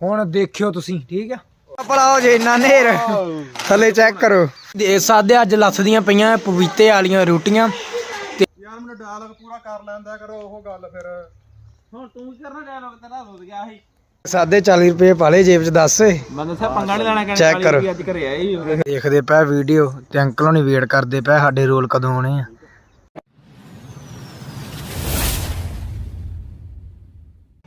ਹੁਣ ਦੇਖਿਓ ਤੁਸੀਂ ਠੀਕ ਆ? ਭਲਾ ਜੇ ਇੰਨਾ ਨੇਰ। ਥੱਲੇ ਚੈੱਕ ਕਰੋ। ਦੇ ਸਾਦੇ ਅੱਜ ਲੱਥਦੀਆਂ ਪਈਆਂ ਪਪੀਤੇ ਵਾਲੀਆਂ ਰੋਟੀਆਂ ਯਾਰ ਮੈਨੂੰ ਡਾਇਲੌਗ ਪੂਰਾ ਕਰ ਲੈਂਦਾ ਕਰੋ ਉਹ ਗੱਲ ਫਿਰ। ਹੁਣ ਤੂੰ ਕੀ ਕਰਨਾ ਡਾਇਲੌਗ ਤੇਰਾ ਰੁੱਦ ਗਿਆ ਸੀ। ਸਾਦੇ 40 ਰੁਪਏ ਪਾਲੇ ਜੇਬ 'ਚ ਦੱਸ। ਮੈਂ ਦੱਸਿਆ ਪੰਗਾ ਨਹੀਂ ਲੈਣਾ ਕਹਿੰਦਾ Check ਕਰੋ। ਅੱਜ ਘਰੇ ਆਏ ਦੇਖਦੇ ਪਏ ਵੀਡੀਓ ਤੇ ਅੰਕਲ ਹੋਣੀ ਵੇਟ ਕਰਦੇ ਪਏ ਸਾਡੇ ਰੋਲ ਕਦੋਂ ਆਉਣੇ ਆ।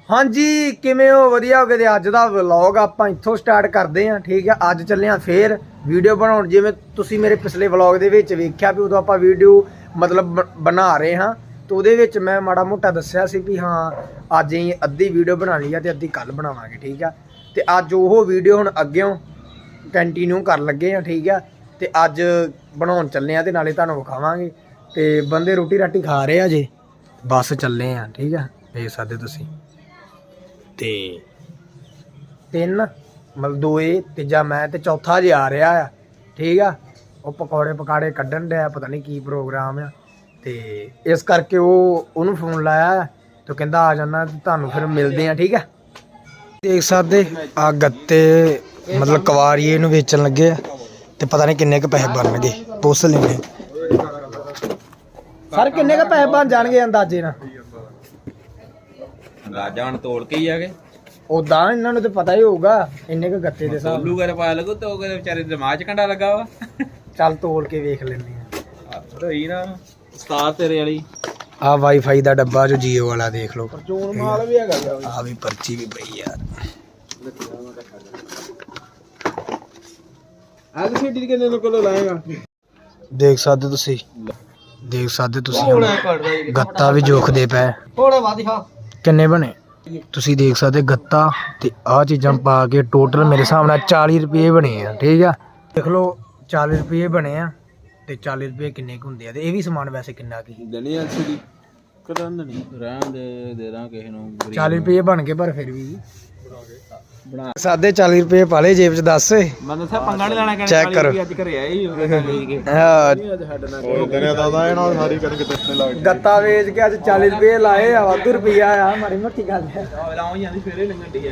ਹਾਂਜੀ, ਕਿਵੇਂ ਹੋ? ਵਧੀਆ ਹੋ ਗਏ ਅੱਜ ਦਾ ਵਲੌਗ ਆਪਾਂ ਇੱਥੋਂ ਸਟਾਰਟ ਕਰਦੇ ਹਾਂ, ਠੀਕ ਆ ਅੱਜ ਚੱਲੇ ਹਾਂ ਫੇਰ ਵੀਡੀਓ ਬਣਾਉਣ। ਜਿਵੇਂ ਤੁਸੀਂ ਮੇਰੇ ਪਿਛਲੇ ਵਲੌਗ ਦੇ ਵਿੱਚ ਵੇਖਿਆ ਵੀ ਉਦੋਂ ਆਪਾਂ ਵੀਡੀਓ ਮਤਲਬ ਬ- ਬਣਾ ਰਹੇ ਹਾਂ, ਤੇ ਉਹਦੇ ਵਿੱਚ ਮੈਂ ਮਾੜਾ ਮੋਟਾ ਦੱਸਿਆ ਸੀ ਵੀ ਹਾਂ, ਅੱਜ ਹੀ ਅੱਧੀ ਵੀਡੀਓ ਬਣਾ ਆ ਤੇ ਅੱਧੀ ਕੱਲ ਬਣਾਵਾਂਗੇ, ਠੀਕ ਆ ਤੇ ਅੱਜ ਉਹ ਵੀਡੀਓ ਹੁਣ ਅੱਗਿਓਂ ਕੰਟੀਨਿਊ ਕਰਨ ਲੱਗੇ ਆ ਠੀਕ ਆ ਤੇ ਅੱਜ ਬਣਾਉਣ ਚੱਲੇ ਆ ਤੇ ਨਾਲੇ ਤੁਹਾਨੂੰ ਵਿਖਾਵਾਂਗੇ। ਤੇ ਬੰਦੇ ਰੋਟੀ ਰਾਟੀ ਖਾ ਰਹੇ ਆ ਜੇ? ਬਸ ਚੱਲੇ ਆ ਠੀਕ ਆ ਇਹ ਸਾਦੇ ਤੁਸੀਂ। ਤੇ ਤਿੰਨ ਮਤਲਬ ਦੋਏ ਤੀਜਾ ਮੈਂ ਤੇ ਚੌਥਾ ਜੇ ਆ ਰਿਹਾ ਆ ਠੀਕ ਆ? ਉਹ ਪਕੌੜੇ ਪਕਾੜੇ ਕੱਢਣ ਡਿਆ ਪਤਾ ਨਹੀਂ ਕੀ ਪ੍ਰੋਗਰਾਮ ਆ। ਤੇ ਇਸ ਕਰਕੇ ਉਹ ਉਹਨੂੰ ਫੋਨ ਲਾਇਆ ਤੇ ਕਹਿੰਦਾ ਆ ਜਾਣਾ ਤੇ ਤੁਹਾਨੂੰ ਫਿਰ ਮਿਲਦੇ ਆ ਠੀਕ ਆ? ਦੇਖ ਸਕਦੇ ਆ ਗੱਤੇ ਮਤਲਬ ਕਵਾਰੀਏ ਨੂੰ ਵੇਚਣ ਲੱਗੇ ਆ ਤੇ ਪਤਾ ਨਹੀਂ ਕਿੰਨੇ ਕ ਪੈਸੇ ਬਣਨਗੇ ਪੁੱਛ ਲੈਣੇ ਸਰ ਕਿੰਨੇ ਕ ਪੈਸੇ ਬਣ ਜਾਣਗੇ ਅੰਦਾਜ਼ੇ ਨਾਲ? ਰਾਜਾ ਹੁਣ ਤੋਲ ਕੇ ਹੀ ਆ ਗਏ। ਉਦਾਂ ਇਹਨਾਂ ਨੂੰ ਤੇ ਪਤਾ ਹੀ ਹੋਊਗਾ ਇੰਨੇ ਕ ਗੱਤੇ ਦੇ ਹਿਸਾਬ ਤੋਲੂ ਕਰ ਪਾ ਲੱਗੂ ਤੇ ਉਹ ਕਹਿੰਦੇ ਵਿਚਾਰੇ ਦੇ ਦਿਮਾਗ 'ਚ ਕੰਡਾ ਲੱਗਾ ਵਾ। ਚੱਲ ਤੋਲ ਕੇ ਵੇਖ ਲੈਂਦੇ ਆ। ਹੱਥ ਹੋਈ ਨਾ ਉਸਤਾਦ ਤੇਰੇ ਵਾਲੀ। ਆ ਵਾਈਫਾਈ ਦਾ ਡੱਬਾ ਜੋ ਜੀਓ ਵਾਲਾ ਦੇਖ ਲਓ। ਚੋਣ ਮਾਲ ਵੀ ਹੈਗਾ ਆ ਵੀ ਪਰਚੀ ਵੀ ਪਈ ਯਾਰ ਅੱਜ ਛੇਡੀ ਕਿੰਨੇ ਨੂੰ ਕੋਲ ਲਾਏਗਾ? ਦੇਖ ਸਕਦੇ ਤੁਸੀਂ। ਦੇਖ ਸਕਦੇ ਤੁਸੀਂ ਹੁਣ ਗੱਤਾ ਵੀ ਜੋਖਦੇ ਪਏ। ਥੋੜਾ ਵਾਦੀ ਹਾਂ ਕਿੰਨੇ ਬਣੇ? ਤੁਸੀਂ ਦੇਖ ਸਕਦੇ ਗੱਤਾ ਤੇ ਆਹ ਚੀਜ਼ਾਂ ਪਾ ਕੇ ਟੋਟਲ ਮੇਰੇ ਹਿਸਾਬ ਨਾਲ 40 ਰੁਪਏ ਬਣੇ ਆ ਠੀਕ ਆ? ਦੇਖ ਲਓ 40 ਰੁਪਏ ਬਣੇ ਆ ਤੇ 40 ਰੁਪਏ ਕਿੰਨੇ ਕੁ ਹੁੰਦੇ ਆ ਤੇ ਇਹ ਵੀ ਸਮਾਨ ਵੈਸੇ ਕਿੰਨਾ ਕੀ ਦਣੀ ਦੀ ਕਰਾਂ ਨਹੀਂ ਰਹਿਣ ਦੇ ਦੇ ਦਾਂ ਕਿਸੇ ਨੂੰ 40 ਰੁਪਏ ਬਣ ਗਏ ਪਰ ਫਿਰ ਵੀ। ਸਾਦੇ 40 ਰੁਪਏ ਪਾਲੇ ਜੇਬ 'ਚ ਦੱਸ। ਮੈਂ ਦੱਸਿਆ ਪੰਗਾ ਨਹੀਂ ਲੈਣਾ ਕਹਿੰਦਾ Check ਕਰੋ। ਅੱਜ ਘਰੇ ਆਏ ਹੀ ਲੈ ਕੇ। ਹਾਂ, ਉਹ ਦਿਨੇ ਦਾਦਾ ਇਹਨਾਂ ਸਾਰੀ ਕਣ ਕਿਤੇ ਤੇ ਲੱਗ ਗੱਤਾ ਵੇਚ ਕੇ ਅੱਜ 40 ਰੁਪਏ ਲਾਏ ਆ ਵਾਧੂ ਰੁਪਈਆ ਆ ਮਾੜੀ ਮੋਟੀ ਗੱਲ ਹੈ ਲਾਉਂ ਜਾਂਦੀ ਫੇਰੇ ਲੰਗਣ ਦੀ ਆ।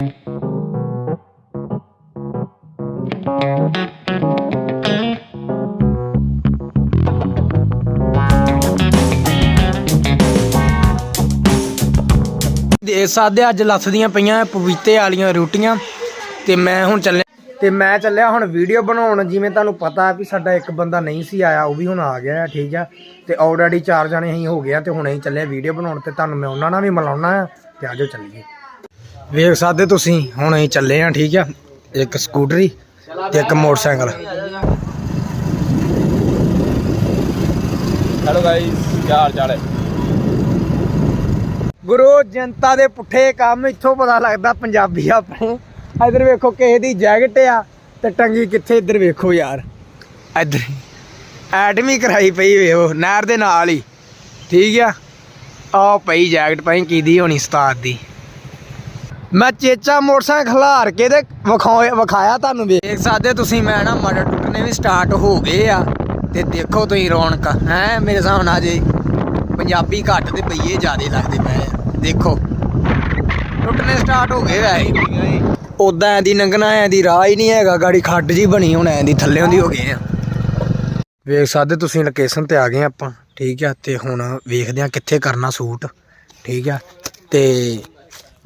ਦੇ ਸਾਦੇ ਅੱਜ ਲੱਥਦੀਆਂ ਪਈਆਂ ਪਪੀਤੇ ਵਾਲੀਆਂ ਰੋਟੀਆਂ ਤੇ ਮੈਂ ਹੁਣ ਚੱਲਿਆ। ਤੇ ਮੈਂ ਚੱਲਿਆ ਹੁਣ ਵੀਡੀਓ ਬਣਾਉਣ ਜਿਵੇਂ ਤੁਹਾਨੂੰ ਪਤਾ ਵੀ ਸਾਡਾ ਇੱਕ ਬੰਦਾ ਨਹੀਂ ਸੀ ਆਇਆ ਉਹ ਵੀ ਹੁਣ ਆ ਗਿਆ ਹੈ, ਠੀਕ ਆ। ਤੇ ਆਲਰੇਡੀ ਚਾਰ ਜਣੇ ਅਸੀਂ ਹੋ ਗਏ ਆ ਤੇ ਹੁਣ ਅਸੀਂ ਚੱਲੇ ਵੀਡੀਓ ਬਣਾਉਣ ਤੇ ਤੁਹਾਨੂੰ ਮੈਂ ਉਹਨਾਂ ਨਾਲ ਵੀ ਮਿਲਾਉਣਾ ਆ ਤੇ ਆਜੋ ਚੱਲੀਏ। ਵੇਖ ਸਕਦੇ ਤੁਸੀਂ ਹੁਣ ਅਸੀਂ ਚੱਲੇ ਆ ਠੀਕ ਆ। ਇੱਕ ਸਕੂਟਰੀ ਤੇ ਇੱਕ ਮੋਟਰਸਾਈਕਲ। ਹੈਲੋ ਗਾਇਸ ਕੀ ਹਾਲ ਚਾਲ ਹੈ? ਗੁਰੂ, ਜਨਤਾ ਦੇ ਪੁੱਠੇ ਕੰਮ, ਇੱਥੋਂ ਪਤਾ ਲੱਗਦਾ ਪੰਜਾਬੀ ਆਪਣੇ ਇਧਰ ਵੇਖੋ ਕਿਸੇ ਦੀ ਜੈਕਟ ਆ ਤੇ ਟੰਗੀ ਕਿੱਥੇ, ਇੱਧਰ ਵੇਖੋ ਯਾਰ। ਇਧਰ ਐਡਮੀ ਕਰਾਈ ਪਈ ਵੇਖੋ ਨਹਿਰ ਦੇ ਨਾਲ ਹੀ। ਠੀਕ ਆ? ਆ ਪਈ ਜੈਕਟ ਪਈ ਕੀਦੀ ਹੋਣੀ, ਉਸਤਾਦ ਦੀ। ਮੈਂ ਚੇਚਾ ਮੋਟਰਸਾਈਕਲ ਖਲਾਰ ਕੇ ਤੇ ਵਿਖਾਇਆ ਵਿਖਾਇਆ ਤੁਹਾਨੂੰ ਵੇਖ ਸਕਦੇ ਤੁਸੀਂ, ਮੈਂ ਨਾ ਮਟਰ ਟੁੱਟਨੇ ਵੀ ਸਟਾਰਟ ਹੋ ਗਏ ਆ। ਤੇ ਦੇਖੋ ਤੁਸੀਂ ਰੌਣਕ, ਹੈ, ਮੇਰੇ ਹਿਸਾਬ ਨਾਲ ਜੇ ਪੰਜਾਬੀ ਘੱਟ ਤੇ ਪਈਏ, ਜ਼ਿਆਦੇ ਲੱਗਦੇ ਪਏ। ਦੇਖੋ। ਟੁੱਟਨੇ ਸਟਾਰਟ ਹੋ ਗਏ ਵੈਸੇ ਉਦਾਂ ਐ ਦੀ ਨੰਗਣਾ, ਐ ਦੀ ਰਾਹ ਹੀ ਨਹੀਂ ਹੈਗਾ। ਗਾੜੀ ਖੱਡ ਜੀ ਬਣੀ ਹੁਣ, ਐ ਦੀ ਥੱਲੇ ਹੁੰਦੀ ਹੋ ਗਏ ਆ। ਵੇਖ ਸਕਦੇ ਤੁਸੀਂ ਲੋਕੇਸ਼ਨ ਤੇ ਆ ਗਏ ਆਪਾਂ, ਠੀਕ ਆ? ਤੇ ਹੁਣ ਵੇਖਦੇ ਆ ਕਿੱਥੇ ਕਰਨਾ ਸੂਟ, ਠੀਕ ਆ? ਤੇ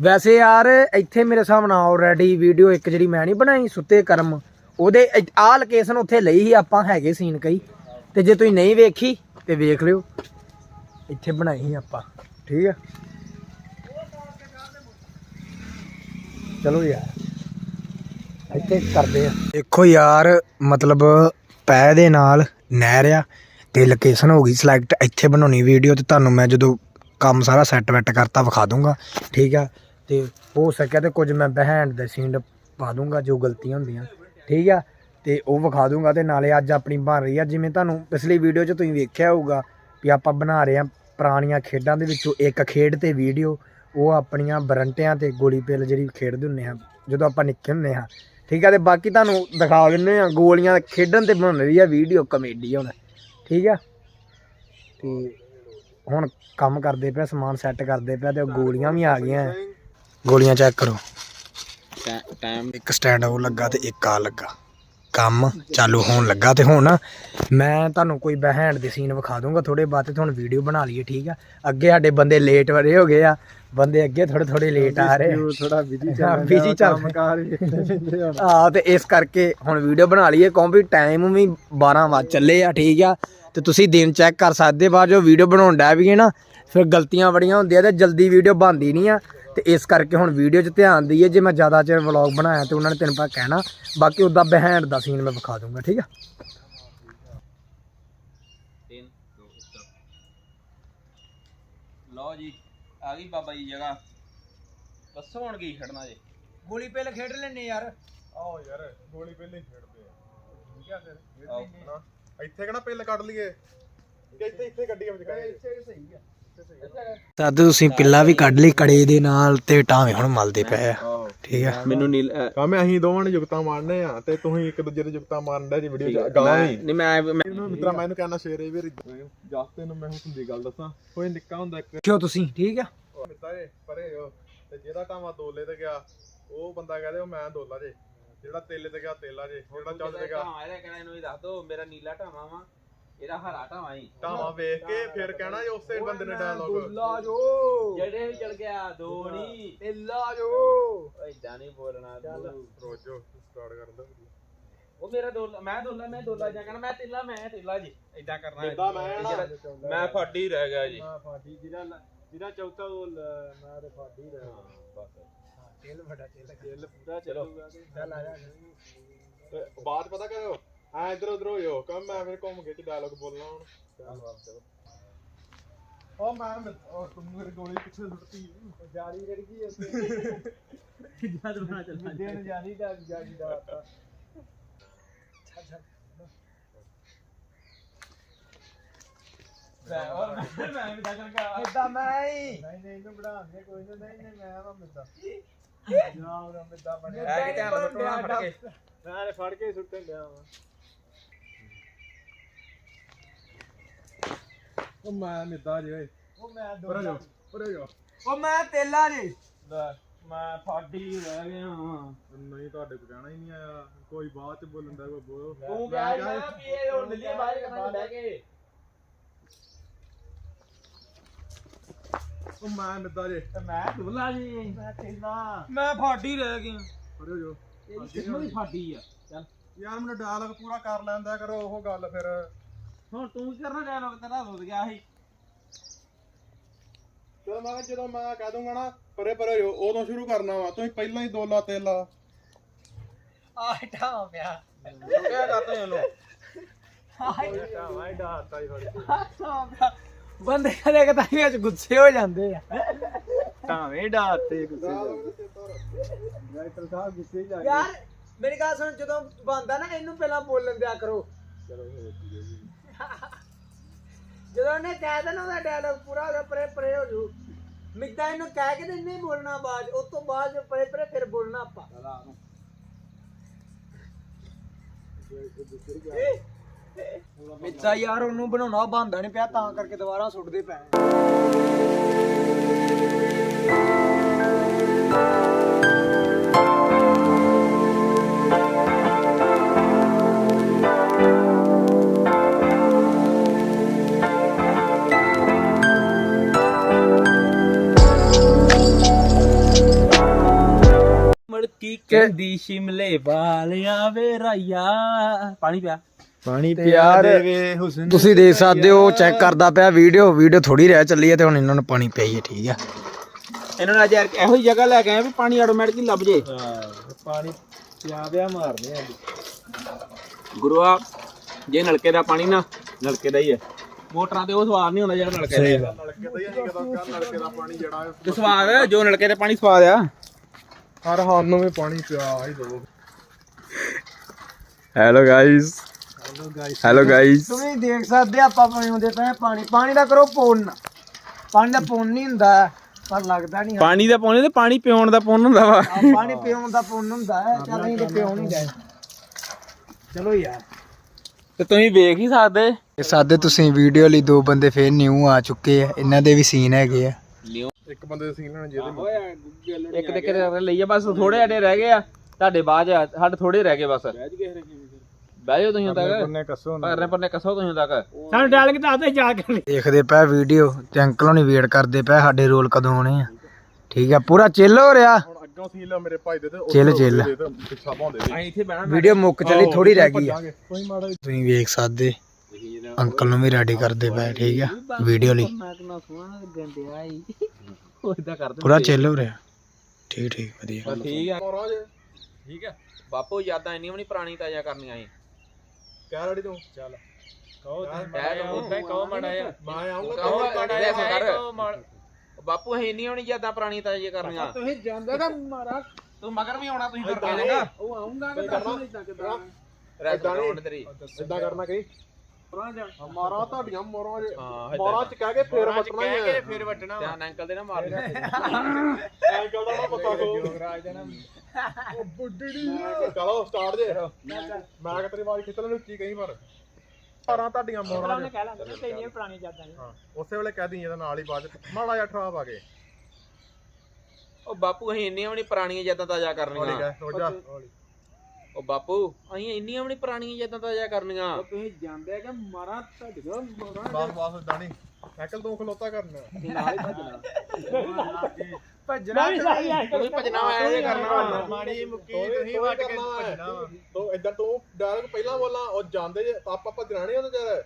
ਵੈਸੇ ਯਾਰ, ਇੱਥੇ ਮੇਰੇ ਹਿਸਾਬ ਨਾਲ ਆਲਰੇਡੀ ਵੀਡੀਓ ਇੱਕ ਜਿਹੜੀ ਮੈਂ ਨਹੀਂ ਬਣਾਈ, ਸੁੱਤੇ ਕਰਮ। ਉਹਦੇ ਆਹ ਲੋਕੇਸ਼ਨ ਉੱਥੇ ਲਈ ਸੀ, ਆਪਾਂ ਹੈਗੇ ਸੀਨ ਕਈ। ਤੇ ਜੇ ਤੁਸੀਂ ਨਹੀਂ ਵੇਖੀ, ਤੇ ਵੇਖ ਲਿਓ। ਇੱਥੇ ਬਣਾਈ ਸੀ ਆਪਾਂ, ਠੀਕ ਆ? ਚਲੋ ਯਾਰ। ਇੱਥੇ ਕਰਦੇ ਆ। ਦੇਖੋ ਯਾਰ, ਮਤਲਬ ਪੈ ਦੇ ਨਾਲ ਨਹਿਰ ਆ ਤੇ ਲੋਕੇਸ਼ਨ ਹੋ ਗਈ ਸਿਲੈਕਟ ਇੱਥੇ ਬਣਾਉਣੀ ਵੀਡੀਓ ਤੇ ਤੁਹਾਨੂੰ ਮੈਂ ਜਦੋਂ ਕੰਮ ਸਾਰਾ ਸੈੱਟ ਵੈਟ ਕਰਤਾ ਵਿਖਾ ਦੂੰਗਾ, ਠੀਕ ਆ? ਤੇ ਹੋ ਸਕਿਆ ਤੇ ਕੁਝ ਮੈਂ ਬਹਿਣ ਦੇ ਸੀਨ ਪਾ ਦੂੰਗਾ ਜੋ ਗਲਤੀਆਂ ਹੁੰਦੀਆਂ, ਠੀਕ ਆ? ਤੇ ਉਹ ਵਿਖਾ ਦੂੰਗਾ ਤੇ ਨਾਲੇ ਅੱਜ ਆਪਣੀ ਬਣ ਰਹੀ ਆ। ਜਿਵੇਂ ਤੁਹਾਨੂੰ ਪਿਛਲੀ ਵੀਡੀਓ 'ਚ ਤੁਸੀਂ ਵੇਖਿਆ ਹੋਊਗਾ ਵੀ ਆਪਾਂ ਬਣਾ ਰਹੇ ਆ ਪੁਰਾਣੀਆਂ ਖੇਡਾਂ ਦੇ ਵਿੱਚੋਂ ਇੱਕ ਖੇਡ ਤੇ ਵੀਡੀਓ ਉਹ ਆਪਣੀਆਂ ਬਰੰਟਿਆਂ ਤੇ ਗੋਲੀ ਪਿੱਲ ਜਿਹੜੀ ਖੇਡਦੇ ਹੁੰਦੇ ਆ ਜਦੋਂ ਆਪਾਂ ਨਿੱਕੇ ਹੁੰਦੇ ਆ। ਠੀਕ ਆ ਤੇ ਬਾਕੀ ਤੁਹਾਨੂੰ ਦਿਖਾ ਦਿੰਦੇ ਆ ਗੋਲੀਆਂ ਖੇਡਣ ਤੇ ਬਣ ਰਹੀ ਆ ਵੀਡੀਓ ਕਮੇਡੀ ਹੁਣ। ਠੀਕ ਆ? ਤੇ ਹੁਣ ਕੰਮ ਕਰਦੇ ਪਿਆ ਸਮਾਨ ਸੈੱਟ ਕਰਦੇ ਪਿਆ ਤੇ ਉਹ ਗੋਲੀਆਂ ਵੀ ਆ ਗਈਆਂ। ਗੋਲੀਆਂ ਚੈੱਕ ਕਰੋ। ਟਾਈਮ ਇੱਕ ਸਟੈਂਡ ਉਹ ਲੱਗਾ ਤੇ ਇੱਕ ਆ ਲੱਗਾ। ਕੰਮ ਚਾਲੂ ਹੋਣ ਲੱਗਾ ਤੇ ਹੁਣ ਮੈਂ ਤੁਹਾਨੂੰ ਕੋਈ ਬਹਿਣ ਦੇ ਸੀਨ ਵਿਖਾ ਦੂੰਗਾ ਥੋੜੇ ਬਾਅਦ ਤੇ ਤੁਹਾਨੂੰ ਵੀਡੀਓ ਬਣਾ ਲਈਏ ਠੀਕ ਆ? ਅੱਗੇ ਸਾਡੇ ਬੰਦੇ ਲੇਟ ਵਰੇ ਹੋ ਗਏ ਆ ਬੰਦੇ ਅੱਗੇ ਥੋੜੇ ਥੋੜੇ ਲੇਟ ਆ ਰਹੇ ਥੋੜਾ ਬਿਜ਼ੀ ਹਾਂ, ਚੱਲ। ਕਾਰ ਵੀ ਆ। ਤੇ ਇਸ ਕਰਕੇ ਹੁਣ ਵੀਡੀਓ ਬਣਾ ਲਈਏ ਕਿਉਂਕਿ ਟਾਈਮ ਵੀ 12 ਵਜ ਚੱਲੇ ਆ ਠੀਕ ਆ? ਤੇ ਤੁਸੀਂ ਦਿਨ ਚੈੱਕ ਕਰ ਸਕਦੇ ਬਾਅਦ ਜੋ ਵੀਡੀਓ ਬਣਾਉਣ ਡੈ ਵੀ ਨਾ ਫਿਰ ਗਲਤੀਆਂ ਬੜੀਆਂ ਹੁੰਦੀਆਂ ਤੇ ਜਲਦੀ ਵੀਡੀਓ ਬਣਦੀ ਨਹੀਂ ਆ। ਤੇ ਇਸ ਕਰਕੇ ਹੁਣ ਵੀਡੀਓ 'ਚ ਧਿਆਨ ਦਈਏ ਜੇ ਮੈਂ ਜ਼ਿਆਦਾ ਚਿਰ ਵਲੌਗ ਬਣਾਇਆ ਤੇ ਉਹਨਾਂ ਨੇ ਤੈਨੂੰ ਪਾ ਕਹਿਣਾ ਬਾਕੀ ਉਦਾਂ ਬਿਹਾਈਂਡ ਦਾ ਸੀਨ ਮੈਂ ਵਿਖਾ ਦੂੰਗਾ ਠੀਕ ਆ? 3 2 ਲਓ ਜੀ ਆ ਗਈ ਬਾਬਾ ਜੀ ਜਗ੍ਹਾ। ਦੱਸੋ ਹੁਣ ਕੀ ਖੜਨਾ ਜੇ? ਗੋਲੀ ਪਹਿਲ ਖੇਡ ਲੈਣੇ ਯਾਰ। ਆਓ ਯਾਰ ਗੋਲੀ ਪਹਿਲੇ ਹੀ ਖੇਡਦੇ ਆ। ਠੀਕ ਆ ਫਿਰ ਖੇਡ ਆ। ਇੱਥੇ ਕਿਹੜਾ ਪਿੱਲ ਕੱਢ ਲਈਏ? ਕਿ ਇੱਥੇ ਇੱਥੇ ਗੱਡੀਆਂ ਵਿੱਚ ਕੱਢ ਇੱਥੇ ਸਹੀ ਆ। ਤਦ ਤੁਸੀਂ ਪਿੱਲਾ ਵੀ ਕੱਢ ਲਈ ਕੜੇ ਦੇ ਨਾਲ ਤੇ ਟਾਵੇਂ ਹੁਣ ਮਲਦੇ ਪਏ ਆ। ਠੀਕ ਆ। ਮੈਨੂੰ ਨੀਲ ਕਾਮੇ ਅਸੀਂ ਦੋਵਾਂ ਨੇ ਜੁਗਤਾਂ ਮਾਰਨੇ ਆ ਤੇ ਤੁਸੀਂ ਇੱਕ ਦੂਜੇ ਦੇ ਜੁਗਤਾਂ ਮਾਰਨ ਦਾ ਜੀ ਵੀਡੀਓ ਗਾਂ ਹੀ। ਨਹੀਂ ਮੈਂ ਮੈਂ- ਇਹਨੂੰ ਮਿੱਤਰਾ ਮੈਂ ਇਹਨੂੰ ਕਹਿਣਾ ਸ਼ੇਰੇ ਵੀਰ ਜਾਸਤੇ ਨੂੰ ਮੈਂ ਹੁਣ ਹੁੰਦੀ ਗੱਲ ਦੱਸਾਂ। ਕੋਈ ਨਿੱਕਾ ਹੁੰਦਾ ਇੱਕ। ਕਿਉਂ ਤੁਸੀਂ? ਠੀਕ ਆ। ਮਿੱਤਾ ਜੇ ਪਰੇ ਹੋ। ਤੇ ਜਿਹੜਾ ਟਾਵਾ ਦੋਲੇ ਤੇ ਗਿਆ ਉਹ ਬੰਦਾ ਕਹਦੇ ਉਹ ਮੈਂ ਦੋਲਾ ਜੇ। ਜਿਹੜਾ ਤੇਲੇ ਤੇ ਗਿਆ ਤੇਲਾ ਜੇ। ਜਿਹੜਾ ਚੱਲ ਤੇ ਗਿਆ। ਇਹਦਾ ਕਹਿਣਾ ਇਹਨੂੰ ਵੀ ਦੱਸ ਦੋ ਮੇਰਾ ਨੀਲਾ ਢਾਵਾਂ ਵਾ। ਇਹਦਾ ਹਰਾ ਢਾਵਾਂ ਹੀ ਟਾਵਾ ਵੇਖ ਕੇ ਫਿਰ ਕਹਿਣਾ ਜੇ ਉਸੇ ਬੰਦੇ ਨੇ ਡਾਇਲੋਗ ਜੋ। ਜਿਹੜੇ ਵੀ ਚਲ ਗਿਆ ਦੋ ਨਹੀਂ ਤੇਲਾ ਜੋ। ਏਦਾਂ ਨਹੀਂ ਬੋਲਣਾ ਤੂੰ। ਰੋਜੋ ਸਟਾਰਟ ਕਰ ਦੋ ਉਹ ਮੇਰਾ ਦੋਲਾ ਮੈਂ ਦੋਲਾ ਮੈਂ ਦੋਲਾ ਜਾਂ ਕਹਿਣਾ ਮੈਂ ਤੇਲਾ ਮੈਂ ਤੇਲਾ ਜੀ। ਏਦਾਂ ਕਰਨਾ ਏਦਾਂ ਮੈਂ ਨਾ। ਜਿਹੜਾ- ਮੈਂ ਫਾਡੀ ਰਹਿ ਗਿਆ ਜੀ। ਮੈਂ ਫਾਡੀ ਜਿਹੜਾ ਜਿਹੜਾ ਚੌਥਾ ਉਹ ਮੈਂ ਤੇ ਫਾਡੀ ਰਹਿ ਬਸ। ਤੇਲ ਵੱਡਾ ਤੇਲ। ਦਿਲ ਪੂਰਾ ਚਲੋ। ਚੱਲ ਆ ਜਾ। ਤੇ ਬਾਤ ਪਤਾ ਕਰਿਓ। ਆ ਇਧਰ ਉਧਰ ਹੋਇਓ ਕਮ ਮੈਂ ਫਿਰ ਘੁੰਮ ਕੇ ਤੇ ਡਾਇਲੋਗ ਬੋਲਣਾ ਹੁਣ। ਉਹ ਮੈਂ ਉਹ ਤੁਮ ਮੇਰੇ ਗੋਲੀ ਪਿੱਛੇ ਸੁੱਟਤੀ ਜਾਰੀ ਰੜ ਗਈ ਉੱਤੇ ਜਦ ਬਣਾ ਚੱਲਣਾ ਦੇਣ ਜਾਰੀ ਦਾ ਜਾਰੀ ਦਾ ਆਤਾ। ਮੈਂ ਔਰ ਮੈਂ ਮੈਂ ਵੀ ਦੱਸਣ ਕਾ ਇਦਾਂ ਮੈਂ ਹੀ ਨਹੀਂ ਨਹੀਂ ਇਹਨੂੰ ਬਣਾਉਂਦੇ ਕੋਈ ਨਹੀਂ ਨਹੀਂ ਮੈਂ ਆ ਮਿੱਦਾ ਨਾ ਉਹ ਮਿੱਦਾ ਬਣਿਆ ਕਿ ਧਿਆਨ ਫੜ ਕੇ। ਮੈਂ ਤੇ ਫੜ ਕੇ ਸੁੱਟਣ ਲਿਆ ਵਾ। ਉਹ ਮੈਂ ਮਿੱਦਾ ਜੇ ਓਏ। ਉਹ ਮੈਂ ਪਰੇ ਜਾ ਪਰੇ ਜਾ ਉਹ ਮੈਂ ਤੇਲਾ ਜੀ। ਲੈ ਮੈਂ ਫਾਡੀ ਰਹਿ ਗਿਆ ਹਾਂ ਨਹੀਂ ਤੁਹਾਡੇ ਕੋ ਕਹਿਣਾ ਹੀ ਨਹੀਂ ਆਇਆ। ਕੋਈ ਬਾਅਦ ਚ ਬੋਲਣ ਦਾ ਕੋਈ ਬੋਲੋ। ਤੂੰ ਕਿਹਾ ਨਾ ਵੀ ਇਹ ਹੁਣ ਦਿੱਲੀ ਬਾਹਰ ਕਰਨਾ ਬਹਿ ਕੇ ਉਹ ਮੈਂ ਮਿੱਦਾ ਜੇ। ਮੈਂ ਦੋਲਾ ਜੀ। ਮੈਂ ਤੇਲਾ। ਮੈਂ ਫਾਡੀ ਰਹਿ ਗਿਆ। ਪਰੇ ਜਾ ਤੇਰੀ ਕਿਸਮਤ ਹੀ ਫਾਡੀ ਆ। ਚੱਲ। ਯਾਰ ਮੈਨੂੰ ਡਾਇਲੌਗ ਪੂਰਾ ਕਰ ਲੈਂਦਾ ਕਰੋ ਉਹ ਗੱਲ ਫਿਰ। ਹੁਣ ਤੂੰ ਕੀ ਕਰਨਾ ਡਾਇਲੌਗ ਤੇਰਾ ਰੁੱਦ ਗਿਆ ਸੀ। ਚਲੋ ਮੈਂ ਕਿਹਾ ਜਦੋਂ ਮੈਂ ਕਹਿ ਦੂੰਗਾ ਨਾ ਪਰੇ ਪਰੇ ਹੋ ਉਦੋਂ ਸ਼ੁਰੂ ਕਰਨਾ ਵਾ ਤੁਸੀਂ ਪਹਿਲਾਂ ਹੀ ਦੋਲਾ ਤੇਲਾ। ਆ ਠਾ ਪਿਆ ਕਿਆ ਕਰਦੇ ਇਹਨੂੰ ਵਾਈ ਡਾਤਾ ਹੀ ਥੋੜੀ ਬੰਦੇ ਕਦੇ ਕਦਾਈ ਵਿੱਚ ਗੁੱਸੇ ਹੋ ਜਾਂਦੇ ਆ। ਟਾਵੇਂ ਡਾਤੇ ਡਾਇਰੈਕਟਰ ਸਾਹਿਬ ਗੁੱਸੇ ਹੀ ਲੱਗ ਯਾਰ ਮੇਰੀ ਗੱਲ ਸੁਣ ਜਦੋਂ ਬੰਦਾ ਨਾ ਇਹਨੂੰ ਪਹਿਲਾਂ ਬੋਲਣ ਦਿਆ ਕਰੋ। ਜਦੋਂ ਉਹਨੇ ਕਹਿ ਦੇਣਾ ਉਹਦਾ ਡਾਇਲੌਗ ਪੂਰਾ ਹੋ ਗਿਆ ਪਰੇ ਪਰੇ ਹੋ ਜੂ ਮਿੱਦਾ ਇਹਨੂੰ ਕਹਿ ਕੇ ਤੇ ਨਹੀਂ ਬੋਲਣਾ ਬਾਅਦ ਉਸ ਤੋਂ ਬਾਅਦ ਜੋ ਪਰੇ ਪਰੇ ਫਿਰ ਬੋਲਣਾ ਆਪਾਂ। ਮਿੱਦਾ ਯਾਰ ਉਹਨੂੰ ਬਣਾਉਣਾ ਬੰਦਾ ਨਹੀਂ ਪਿਆ, ਤਾਂ ਕਰਕੇ ਦੁਬਾਰਾ ਸੁੱਟਦੇ ਪਏ ਮੜਕੀ ਕਹਿੰਦੀ? ਸ਼ਿਮਲੇ ਵਾਲਿਆ ਵੇ ਰਾਇਆ। ਪਾਣੀ ਪਿਆ। ਪਾਣੀ ਤੇ ਯਾਰ ਹੁਸਨ ਤੁਸੀਂ ਦੇਖ ਸਕਦੇ ਹੋ ਚੈੱਕ ਕਰਦਾ ਪਿਆ ਵੀਡੀਓ ਵੀਡੀਓ ਥੋੜੀ ਰਹਿ ਚੱਲੀ ਹੈ ਤੇ ਹੁਣ ਇਹਨਾਂ ਨੂੰ ਪਾਣੀ ਪਈਏ ਠੀਕ ਆ। ਇਹਨਾਂ ਨੂੰ ਅੱਜ ਯਾਰ ਇਹੋ ਜਿਹੀ ਜਗ੍ਹਾ ਲੈ ਕੇ ਆਏ ਵੀ ਪਾਣੀ ਆਟੋਮੈਟਿਕਲੀ ਲੱਭ ਜੇ। ਪਾਣੀ ਪਿਆ ਪਿਆ ਮਾਰਦੇ ਆ ਗੁਰੂਆ ਜੇ ਨਲਕੇ ਦਾ ਪਾਣੀ ਨਾ ਨਲਕੇ ਦਾ ਹੀ ਹੈ। ਮੋਟਰਾਂ ਤੇ ਉਹ ਸਵਾਦ ਨਹੀਂ ਹੁੰਦਾ ਜਿਹੜਾ ਨਲਕੇ ਦਾ। ਨਲਕੇ ਦਾ ਹੀ ਕਦੋਂ ਕਰ ਨਲਕੇ ਦਾ ਪਾਣੀ ਜਿਹੜਾ ਤੇ ਸਵਾਦ ਜੋ ਨਲਕੇ ਦੇ ਪਾਣੀ ਸਵਾਦ ਆ। ਹਰ ਹਾਲ ਨੂੰ ਵੀ ਪਾਣੀ ਪਿਆ ਹੀ ਦੋ ਹੈਲੋ ਗਾਇਸ ਹੈਲੋ ਗਾਇਸ ਤੁਸੀਂ ਦੇਖ ਸਕਦੇ ਆ ਆਪਾਂ ਪਾਉਂਦੇ ਪਏ ਪਾਣੀ। ਪਾਣੀ ਦਾ ਕਰੋ ਪੁੰਨ। ਪਾਣੀ ਦਾ ਪੁੰਨ ਨਹੀਂ ਹੁੰਦਾ ਪਰ ਲੱਗਦਾ ਨਹੀਂ ਪਾਣੀ ਦਾ ਪਾਉਣੇ ਤੇ ਪਾਣੀ ਪਿਉਣ ਦਾ ਪੁੰਨ ਹੁੰਦਾ ਵਾ। ਆ ਪਾਣੀ ਪੀਉਣ ਦਾ ਪੁੰਨ ਹੁੰਦਾ ਹੈ ਚੱਲ ਅਸੀਂ ਤੇ ਪਿਉ ਨਹੀਂ ਗਏ ਚਲੋ ਯਾਰ। ਤੇ ਤੁਸੀਂ ਵੇਖ ਹੀ ਸਕਦੇ। ਇਹ ਸਾਦੇ ਤੁਸੀਂ ਵੀਡੀਓ ਲਈ ਦੋ ਬੰਦੇ ਫੇਰ ਨਿਊ ਆ ਚੁੱਕੇ ਆ ਇਹਨਾਂ ਦੇ ਵੀ ਸੀਨ ਹੈਗੇ ਆ। ਇੱਕ ਬੰਦੇ ਦੇ ਸੀਨ ਲੈਣੇ ਜਿਹਦੇ ਇੱਕ ਤੇ ਕਿਤੇ ਲਈਏ ਬਸ ਥੋੜੇ ਅਡੇ ਰਹਿ ਗਏ ਆ ਤੁਹਾਡੇ ਬਾਅਦ ਆ, ਸਾਡੇ ਥੋੜੇ ਰਹਿ ਗਏ ਬਸ। ਬਹਿ ਜਾਓ ਤੁਸੀਂ ਤੱਕ। ਨੇ ਕੱਸੋ ਪਰਨੇ ਪਰਨੇ ਕਸੋ ਤੁਸੀਂ ਤੱਕ। ਸਾਨੂੰ ਡਾਲ ਕੇ ਤਾਂ ਆਦੇ ਜਾ ਕੇ ਦੇਖਦੇ ਪਏ ਵੀਡੀਓ ਤੇ ਅੰਕਲ ਹੋਣੀ ਵੇਟ ਕਰਦੇ ਪਏ ਸਾਡੇ ਰੋਲ ਕਦੋਂ ਆਉਣੇ ਆ। ਠੀਕ ਆ ਪੂਰਾ ਚਿੱਲ ਹੋ ਰਿਹਾ। ਹੁਣ ਅੱਗੋਂ ਸੀਨ ਲਿਆ ਮੇਰੇ ਭਾਈ ਦੇ ਤੇ ਚਿੱਲ ਚਿੱਲ ਪਿੱਛਾ ਪਾਉਂਦੇ ਸੀ। ਅਸੀਂ ਇੱਥੇ ਬਹਿਣਾ ਵੀਡੀਓ ਮੁੱਕ ਚਲੀ ਥੋੜੀ ਰਹਿ ਗਈ ਆ। ਭੱਜਾਂਗੇ ਕੋਈ ਮਾੜਾ ਤੁਸੀਂ ਵੇਖ ਸਕਦੇ। ਅੰਕਲ ਨੂੰ ਵੀ ਰੈਡੀ ਕਰਦੇ ਪਏ ਠੀਕ ਆ। ਵੀਡੀਓ ਲਈ। ਮੈਂ ਕਿੰਨਾ ਸੋਹਣਾ ਲੱਗਣ ਡਿਆ ਈ। ਉਹ ਇਦਾਂ ਕਰਦੇ ਪੂਰਾ ਚਿੱਲ ਹੋ ਰਿਹਾ। ਠੀਕ ਠੀਕ ਵਧੀਆ। ਬਸ ਠੀਕ ਆ। ਮਹਾਰਾਜ ਠੀਕ ਆ। ਬਾਪੂ ਯਾਦਾਂ ਇੰਨੀਆਂ ਵੀ ਨਹੀਂ ਪੁਰਾਣੀ ਤਾਜ਼ਾ ਕਰਨੀਆਂ ਸੀ ਕਹਿ ਰੜੀ ਤੂੰ। ਚੱਲ। ਕਹੋ ਤੂੰ ਉਦਾਂ ਹੀ ਕਹੋ ਮਾੜਾ ਜਿਹਾ। ਮੈਂ ਆਉਂਗਾ ਕਹੋ ਕਹੋ ਮਾੜਾ ਕਰ ਬਾਪੂ ਅਸੀਂ ਇੰਨੀਆਂ ਵੀ ਨਹੀਂ ਯਾਦਾਂ ਪੁਰਾਣੀ ਤਾਜ਼ਾ ਕਰਨੀਆਂ। ਤੁਸੀਂ ਜਾਂਦੇ ਨਾ ਮਾਰਾ ਤੂੰ ਮਗਰ ਵੀ ਆਉਣਾ ਤੁਸੀਂ ਤੁਰ ਕੇ ਜਾਏਗਾ ਉਹ ਆਉਂਗਾ ਕਿ ਦੱਸ ਨਹੀਂ ਸਕਦਾ ਰੈਸਟ ਕਰਾਉਣ ਤੇਰੀ। ਇਦਾਂ ਕਰਨਾ ਕਹੀ ਪਰਾਂ ਜਾ ਮਾਰਾ ਤੁਹਾਡੀਆਂ ਮੋਰਾਂ ਚ ਹਾਂ ਮੋਰਾਂ ਚ ਕਹਿ ਕੇ ਫੇਰ ਵਟਣਾ ਹੀ ਹੈ ਫਿਰ ਵਟਣਾ ਧਿਆਨ ਅੰਕਲ ਦੇ ਨਾ ਮਾਰ ਦੇ। ਸਾਈਕਲ ਦਾ ਨਾ ਪਤਾ ਕੋ ਉਹ ਬੁੱਢੀ ਦੀ ਚਲੋ ਸਟਾਰਟ ਜੇ। ਮੈਂ ਕਿ ਤੇਰੀ ਆਵਾਜ਼ ਖਿੱਚ ਲੈਣੀ ਉੱਚੀ ਕਹੀਂ ਪਰ। ਮਾਰਾਂ ਤੁਹਾਡੀਆਂ ਮੋਰਾਂ ਉਹਨੇ ਚ ਕਹਿ ਲਾਂਗੇ ਤੇਰੀਆਂ ਪੁਰਾਣੀ ਯਾਦਾਂ ਨੇ। ਹਾਂ ਉਸੇ ਵੇਲੇ ਕਹਿ ਦੀ ਇਹਦਾ ਨਾਲ ਹੀ ਬਾਅਦ ਚ। ਮਾੜਾ ਜਿਹਾ ਠਰਾ ਪਾ ਕੇ। ਉਹ ਬਾਪੂ ਅਸੀਂ ਇੰਨੀਆਂ ਵੀ ਨਹੀਂ ਪੁਰਾਣੀਆਂ ਯਾਦਾਂ ਤਾਜ਼ਾ ਹੌਲੀ ਕਰਨੀਆਂ ਕਹਿ ਰੋਜਾ। ਉਹ ਬਾਪੂ ਅਸੀਂ ਇੰਨੀਆਂ ਵੀ ਨਹੀਂ ਪੁਰਾਣੀਆਂ ਯਾਦਾਂ ਤਾਜ਼ਾ ਕਰਨੀਆਂ। ਤੁਸੀਂ ਜਾਂਦੇ ਕਿ ਮਾਰਾ ਤੁਹਾਡੀਆਂ ਮਾਰਾ ਬਸ ਬਸ ਨਹੀਂ। ਸਾਈਕਲ ਤੂੰ ਖਲੋਤਾ ਕਰਨਾ। ਨਾਲ ਹੀ ਭੱਜਣਾ। ਭੱਜਣਾ ਤੁਸੀਂ ਭਜਣਾ ਆਇਆ ਜੇ ਕਰਨਾ ਮਾੜੀ ਮੁੱਕੀ ਤੁਸੀਂ ਵੱਟ ਕੇ ਭੱਜਣਾ ਤੂੰ ਇਦਾਂ ਤੂੰ ਡਾਇਰੈਕਟ ਪਹਿਲਾਂ ਬੋਲਾਂ ਉਹ ਜਾਂਦੇ ਜੇ ਆਪਾਂ ਭੱਜਣਾ ਨਹੀਂ ਉਹਦੇ ਚਾਰ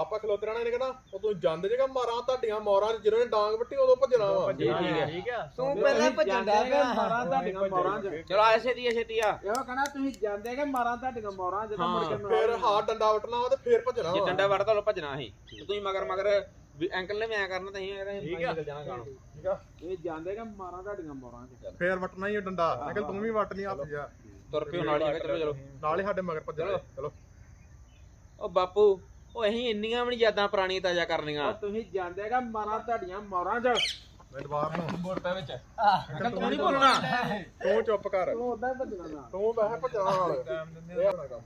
ਆਪਾਂ ਖਲੋਤੇ ਰਹਿਣਾ ਇਹਨੇ ਕਹਿਣਾ ਉਹ ਤੂੰ ਜਾਂਦੇ ਜੇਗਾ ਮਾਰਾਂ ਤੁਹਾਡੀਆਂ ਮੋਰਾਂ ਚ ਜਿਹਨਾਂ ਨੇ ਡਾਂਗ ਵੱਟੀ ਉਦੋਂ ਭੱਜਣਾ ਵਾ। ਠੀਕ ਹੈ। ਤੂੰ ਪਹਿਲਾਂ ਭੱਜਦਾ ਪਿਆ ਮਾਰਾ ਤੁਹਾਡੀਆਂ ਮੋਰਾਂ ਚ। ਚਲੋ ਐਸੇ ਦੀ ਐਸੇ ਦੀ ਆ। ਇਹੋ ਕਹਣਾ ਤੁਸੀਂ ਜਾਂਦੇ ਕਿ ਮਾਰਾ ਤੁਹਾਡੀਆਂ ਮੋਰਾਂ ਜਦੋਂ ਮੁੜ ਕੇ ਫੇਰ ਹਾਰ ਡੰਡਾ ਵਟਣਾ ਵਾ ਤੇ ਫੇਰ ਭੱਜਣਾ ਜੇ ਡੰਡਾ ਵੜਦਾ ਲੋ ਭਜਣਾ ਸੀ ਤੇ ਤੁਸੀਂ ਮਗਰ ਮਗਰ ਵੀ ਅੰਕਲ ਨੇ ਐ ਕਰਨਾ ਤਾਂ ਠੀਕ ਆ। ਜਾਣਾ ਗਾਣੋ। ਠੀਕ ਆ। ਇਹ ਜਾਂਦੇ ਕਿ ਮਾਰਾ ਤੁਹਾਡੀਆਂ ਮੋਰਾਂ ਚ। ਫੇਰ ਵਟਣਾ ਹੀ ਆ ਡੰਡਾ। ਸਾਈਕਲ ਤੂੰ ਵੀ ਵਟ ਲਈ ਹੱਥ ਜਾ। ਤੁਰ ਪਿਓ ਨਾਲ ਹੀ ਚਲੋ ਚਲੋ। ਨਾਲ ਹੀ ਸਾਡੇ ਮਗਰ ਭੱਜਣਾ। ਚਲੋ। ਉਹ ਬਾਪੂ ਉਹ ਅਸੀਂ ਇੰਨੀਆਂ ਵੀ ਨਹੀਂ ਯਾਦਾਂ ਪੁਰਾਣੀਆਂ ਤਾਜ਼ਾ ਕਰਨੀਆਂ। ਤੁਸੀਂ ਜਾਂਦੇ ਕਿ ਮਾਰਾ ਤੁਹਾਡੀਆਂ ਮੋਰਾਂ ਚ। ਮੈਂ ਦਵਾਰ ਨੂੰ ਬੋਲਦਾ ਵਿੱਚ। ਤੂੰ ਨਹੀਂ ਬੋਲਣਾ। ਤੂੰ ਚੁੱਪ ਕਰ। ਤੂੰ ਉਦਾਂ ਹੀ ਭੱਜਣਾ ਨਾ। ਤੂੰ ਵੈਸੇ ਭੱਜਣਾ ਨਾਲ। ਇਹ ਆਪਣਾ ਕੰਮ।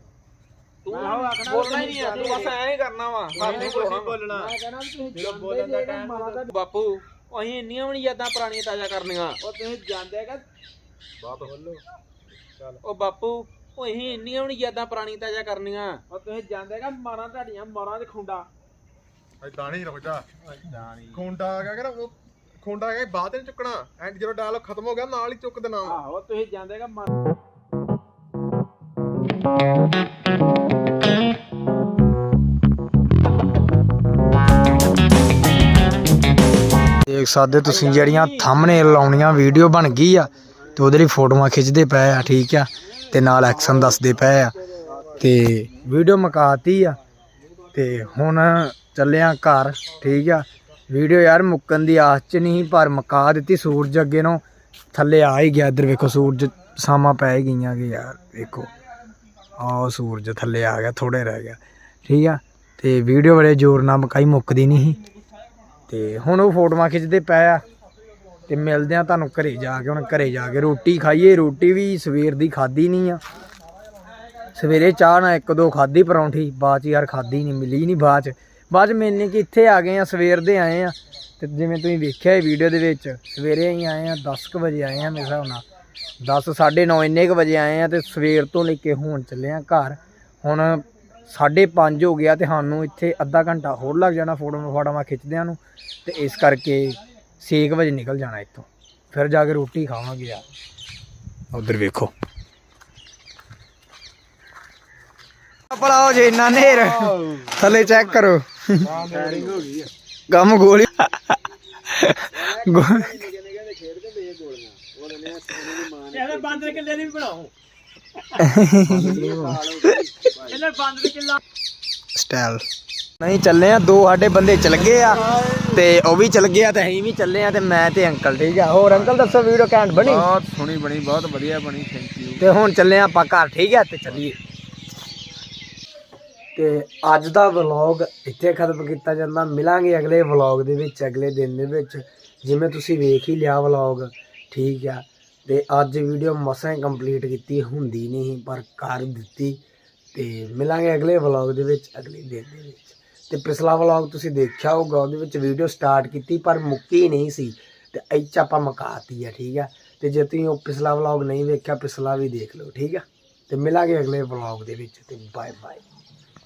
ਤੂੰ ਬੋਲਣਾ ਹੀ ਨਹੀਂ ਆ ਤੂੰ ਬਸ ਐਂ ਹੀ ਕਰਨਾ ਵਾ। ਹੱਥ ਨਹੀਂ ਬੋਲਣਾ। ਮੈਂ ਕਹਿੰਦਾ ਤੁਸੀਂ ਬਾਪੂ ਅਸੀਂ ਇੰਨੀਆਂ ਵੀ ਨਹੀਂ ਯਾਦਾਂ ਪੁਰਾਣੀਆਂ ਤਾਜ਼ਾ ਕਰਨੀਆਂ। ਉਹ ਤੁਸੀਂ ਜਾਂਦੇ ਬਾਤ ਬੋਲੋ ਉਹ ਬਾਪੂ ਉਹ ਅਸੀਂ ਇੰਨੀਆਂ ਵੀ ਨਹੀਂ ਯਾਦਾਂ ਪੁਰਾਣੀਆਂ ਤਾਜ਼ਾ ਕਰਨੀਆਂ। ਉਹ ਤੁਸੀਂ ਜਾਂਦੇ ਕਿ ਮਾਰਾ ਤੁਹਾਡੀਆਂ ਮੋਰਾਂ ਚ ਖੁੰਡਾ। ਇਦਾਂ ਨਹੀਂ ਰੁਕ ਜਾ ਖੁੰਡਾ ਆ ਗਿਆ ਕਿ ਉਹ ਖੁੰਡਾ ਆ ਗਿਆ ਬਾਅਦ ਨਹੀਂ ਚੁੱਕਣਾ। ਐਂਡ ਜਦੋਂ ਡਾਇਲੌਗ ਖਤਮ ਹੋ ਗਿਆ ਨਾਲ ਹੀ ਚੁੱਕ ਦੇਣਾ। ਆਹੋ ਤੁਸੀਂ ਜਾਂਦੇ ਕਿ ਮਾਰਾ। ਦੇਖ ਸਕਦੇ ਤੁਸੀਂ ਜਿਹੜੀਆਂ ਥੰਬਨੇਲ ਲਾਉਣੀਆਂ ਵੀਡੀਓ ਬਣ ਗਈ ਆ। ਤੇ ਉਹਦੇ ਲਈ ਫੋਟੋਆਂ ਖਿੱਚਦੇ ਪਏ ਆ, ਠੀਕ ਆ, ਤੇ ਨਾਲ ਐਕਸ਼ਨ ਦੱਸਦੇ ਪਏ ਆ। ਤੇ ਵੀਡੀਓ ਮਕਾਤੀ ਆ। ਤੇ ਹੁਣ ਚੱਲਿਆ ਘਰ, ਠੀਕ ਆ। ਵੀਡੀਓ ਯਾਰ ਮੁੱਕਣ ਦੀ ਆਸ ਚ ਨਹੀਂ ਪਰ ਮਕਾ ਦਿੱਤੀ ਸੂਰਜ ਅੱਗੇ ਨੂੰ। ਥੱਲੇ ਆ ਹੀ ਗਿਆ ਇੱਧਰ, ਵੇਖੋ ਸੂਰਜ ਸਾਮਾ ਪੈ ਹੀ ਗਈਆਂ ਕਿ ਯਾਰ, ਵੇਖੋ। ਆਹ ਸੂਰਜ ਥੱਲੇ ਆ ਗਿਆ ਥੋੜੇ ਰਹਿ ਗਿਆ, ਠੀਕ ਆ। ਤੇ ਵੀਡੀਓ ਬੜੇ ਜ਼ੋਰ ਨਾਲ ਮਕਾਈ ਮੁੱਕਦੀ ਨਹੀਂ ਸੀ। ਤੇ ਹੁਣ ਉਹ ਫੋਟੋਆਂ ਖਿੱਚਦੇ ਪਏ ਆ। ਤੇ ਮਿਲਦੇ ਆ ਤੁਹਾਨੂੰ ਘਰੇ ਜਾ ਕੇ, ਹੁਣ ਘਰੇ ਜਾ ਕੇ ਰੋਟੀ ਖਾਈਏ। ਰੋਟੀ ਵੀ ਸਵੇਰ ਦੀ ਖਾਦੀ ਨਹੀਂ ਆ। ਸਵੇਰੇ ਚਾਹ ਨਾਲ ਇੱਕ ਦੋ ਖਾਦੀ ਪਰੌਂਠੀ, ਬਾਅਦ ਚ ਯਾਰ ਖਾਦੀ ਨਹੀਂ, ਮਿਲੀ ਨਹੀਂ ਬਾਅਦ ਚ। ਬਾਅਦ ਚ ਮੈਨੇ ਕਿ ਇੱਥੇ ਆ ਗਏ ਆ, ਸਵੇਰ ਦੇ ਆਏ ਆ। ਤੇ ਜਿਵੇਂ ਤੁਸੀਂ ਵੇਖਿਆ ਇਹ ਵੀਡੀਓ ਦੇ ਵਿੱਚ, ਸਵੇਰੇ ਹੀ ਆਏ ਆ 10 ਕੁ ਵਜੇ ਆਏ ਆ ਮੇਰੇ ਹਿਸਾਬ ਨਾਲ। 10 9:30 ਇੰਨੇ ਕੁ ਵਜੇ ਆਏ ਆ ਤੇ ਸਵੇਰ ਤੋਂ ਲੈ ਕੇ ਹੁਣ ਚੱਲੇ ਆ ਘਰ। ਹੁਣ 5:30 ਹੋ ਗਿਆ ਤੇ ਸਾਨੂੰ ਇੱਥੇ ਅੱਧਾ ਘੰਟਾ ਹੋਰ ਲੱਗ ਜਾਣਾ ਫੋਟੋ ਫਾਟਾਵਾਂ ਖਿੱਚਦਿਆਂ ਨੂੰ। ਤੇ ਇਸ ਕਰਕੇ 6 ਵਜੇ ਨਿਕਲ ਜਾਣਾ ਇੱਥੋਂ। ਫਿਰ ਜਾ ਕੇ ਰੋਟੀ ਖਾਵਾਂਗੇ ਯਾਰ। ਉਧਰ ਵੇਖੋ। ਪਲਾਓ ਜੇ ਇੰਨਾ ਨੇਰ। ਥੱਲੇ ਚੈੱਕ ਕਰੋ। ਗਮ ਗੋਲੀ। ਇਹਦੇ ਬਾਂਦਰ ਕਿੱਲੇ ਦੀ ਵੀ ਬਣਾਓ। ਇਹਦੇ ਬਾਂਦਰ ਕਿੱਲਾ ਸਟਾਈਲ ਨਹੀਂ ਚੱਲੇ ਆ ਦੋ ਸਾਡੇ ਬੰਦੇ ਚੱਲ ਗਏ ਆ। ਤੇ ਉਹ ਵੀ ਚੱਲ ਗਏ ਆ ਤੇ ਅਸੀਂ ਵੀ ਚੱਲੇ ਆ ਤੇ ਮੈਂ ਤੇ ਅੰਕਲ ਠੀਕ ਆ? ਹੋਰ ਅੰਕਲ ਦੱਸੋ ਵੀਡੀਓ ਕੈਂਟ ਬਣੀ? ਬਹੁਤ ਸੋਹਣੀ ਬਣੀ ਬਹੁਤ ਵਧੀਆ ਬਣੀ ਥੈਂਕ ਯੂ ਤੇ ਹੁਣ ਚੱਲੇ ਆ ਆਪਾਂ ਘਰ ਠੀਕ ਹੈ ਤੇ ਚੱਲੀਏ। ਤੇ ਅੱਜ ਦਾ ਵਲੌਗ ਇੱਥੇ ਖਤਮ ਕੀਤਾ ਜਾਂਦਾ। ਮਿਲਾਂਗੇ ਅਗਲੇ ਵਲੌਗ ਦੇ ਵਿੱਚ ਅਗਲੇ ਦਿਨ ਦੇ ਵਿੱਚ। ਜਿਵੇਂ ਤੁਸੀਂ ਵੇਖ ਹੀ ਲਿਆ ਵਲੌਗ ਠੀਕ ਆ? ਤੇ ਅੱਜ ਵੀਡੀਓ ਮਸਾਂ ਕੰਪਲੀਟ ਕੀਤੀ ਹੁੰਦੀ ਨਹੀਂ ਪਰ ਕਰ ਦਿੱਤੀ। ਤੇ ਮਿਲਾਂਗੇ ਅਗਲੇ ਵਲੌਗ ਦੇ ਵਿੱਚ ਅਗਲੇ ਦਿਨ ਦੇ ਵਿੱਚ। ਤੇ ਪਿਛਲਾ ਵਲੌਗ ਤੁਸੀਂ ਦੇਖਿਆ ਹੋਊਗਾ, ਉਹਦੇ ਵਿੱਚ ਵੀਡੀਓ ਸਟਾਰਟ ਕੀਤੀ, ਪਰ ਮੁੱਕੀ ਨਹੀਂ ਸੀ। ਤੇ ਇਹ 'ਚ ਆਪਾਂ ਮੁਕਾਤੀ ਆ, ਠੀਕ ਆ? ਤੇ ਜੇ ਤੁਸੀਂ ਉਹ ਪਿਛਲਾ ਵਲੌਗ ਨਹੀਂ ਵੇਖਿਆ ਪਿਛਲਾ ਵੀ ਦੇਖ ਲਓ, ਠੀਕ ਆ? ਤੇ ਮਿਲਾਂਗੇ ਅਗਲੇ ਵਲੌਗ ਦੇ ਵਿੱਚ, ਤੇ ਬਾਏ ਬਾਏ